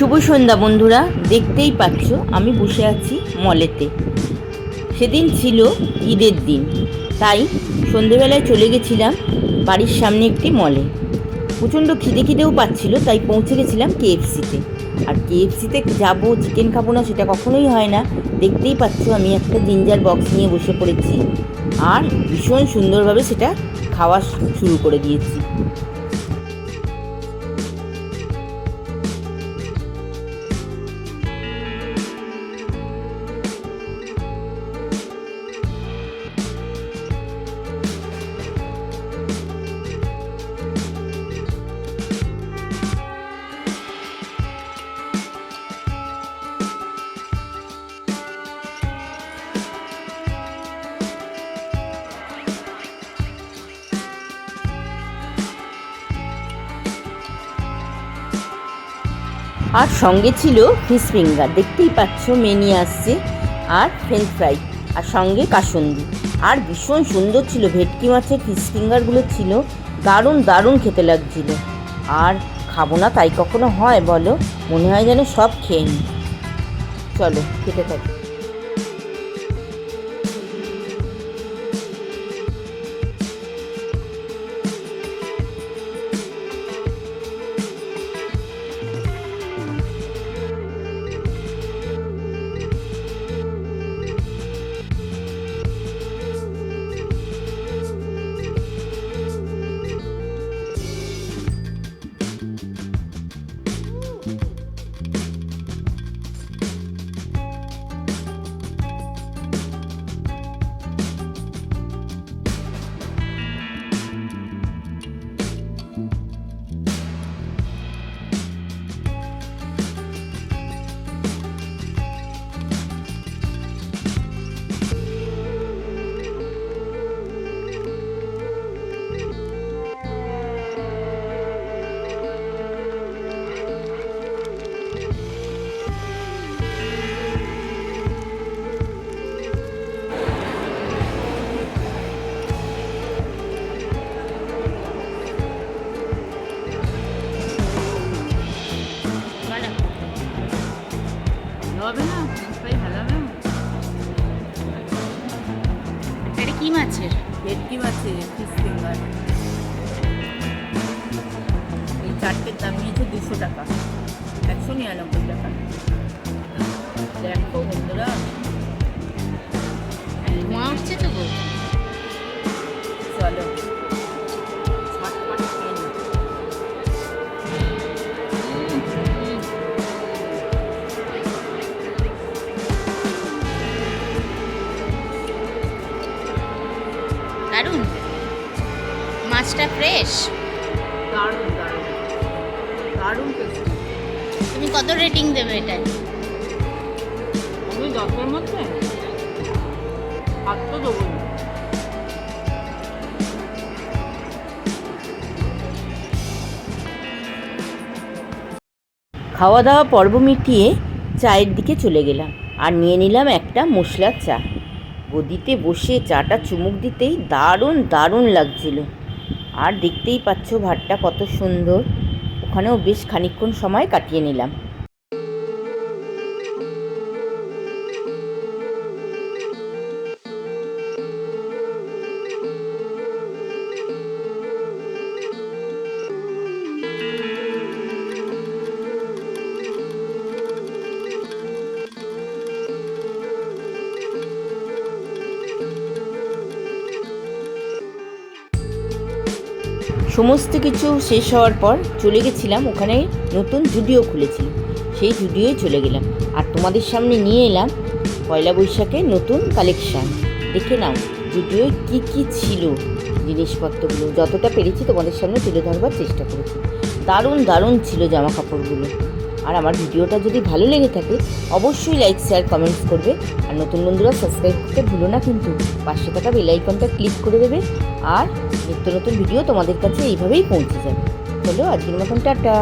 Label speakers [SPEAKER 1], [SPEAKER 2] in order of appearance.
[SPEAKER 1] শুভ সন্ধ্যা বন্ধুরা, দেখতেই পাচ্ছ, আমি বসে আছি মলেতে। সেদিন ছিল ঈদের দিন, তাই সন্ধেবেলায় চলে গেছিলাম বাড়ির সামনে একটি মলে। প্রচণ্ড খিদে খিদেও পাচ্ছিল, তাই পৌঁছে গেছিলাম কেএফসিতে। আর কেএফসিতে যাব, চিকেন খাব না, সেটা কখনোই হয় না। দেখতেই পাচ্ছ, আমি একটা জিঞ্জার বক্স নিয়ে বসে পড়েছি। আর ভীষণ সুন্দরভাবে সেটা খাওয়া শুরু করে দিয়েছি। আর সঙ্গে ছিল ফিশ ফিঙ্গার। দেখতেই পাচ্ছ, মেনি আসছে। আর ফ্রেঞ্চ ফ্রাই আর সঙ্গে কাসন্দি। আর ভীষণ সুন্দর ছিল, ভেটকি মাছের ফিশ ফিঙ্গারগুলো ছিল। দারুণ দারুণ খেতে লাগছিল। আর খাব না তাই কখনো হয় বলো? মনে হয় যেন সব খেয়ে নিই চলো, খেতে থাকি।
[SPEAKER 2] মাছের,
[SPEAKER 1] ভেটকি মাছের ফিশ ফিঙ্গার এই চারটের দাম নিয়েছে দুশো টাকা। একশো নিরানব্বই টাকা। দেখো বন্ধুরা।
[SPEAKER 2] মাছটা ফ্রেশ
[SPEAKER 1] দারুণ দারুণ। দারুণ
[SPEAKER 2] তুমি কত রেটিং দেবে এটায়?
[SPEAKER 1] আমি দশের মধ্যে? হাত তো দেবো। খাওয়া দাওয়া পর্ব মিটিয়ে চায়ের দিকে চলে গেলাম আর নিয়ে নিলাম একটা মশলার চা। গদিতে বসে চাটা চুমুক দিতেই দারুণ দারুণ লাগছিল। আর দেখতেই পাচ্ছ ভাতটা কত সুন্দর। ওখানেও বেশ খানিক্ষণ সময় কাটিয়ে নিলাম। সমস্ত কিছু শেষ হওয়ার পর চলে গেছিলাম, ওখানে নতুন জুডিও খুলেছিল সেই জুডিওয়ে চলে গেলাম। আর তোমাদের সামনে নিয়ে এলাম পয়লা বৈশাখের নতুন কালেকশান। দেখে নাও, জুডিওয়ে কী কী ছিল জিনিসপত্রগুলো। যতটা পেরেছি তোমাদের সামনে তুলে ধরবার চেষ্টা করেছি। দারুণ দারুণ ছিল জামা কাপড়গুলো আর আমার ভিডিওটা যদি ভালো লেগে থাকে, অবশ্যই লাইক শেয়ার কমেন্টস করবে। আর নতুন বন্ধুরা সাবস্ক্রাইব করতে ভুলো না কিন্তু। পাশে থাকা বেল আইকনটা ক্লিক করে দেবে আর নিত্য নতুন ভিডিও তোমাদের কাছে এইভাবেই পৌঁছে যাবে। চলো আজকের মতন টাটা।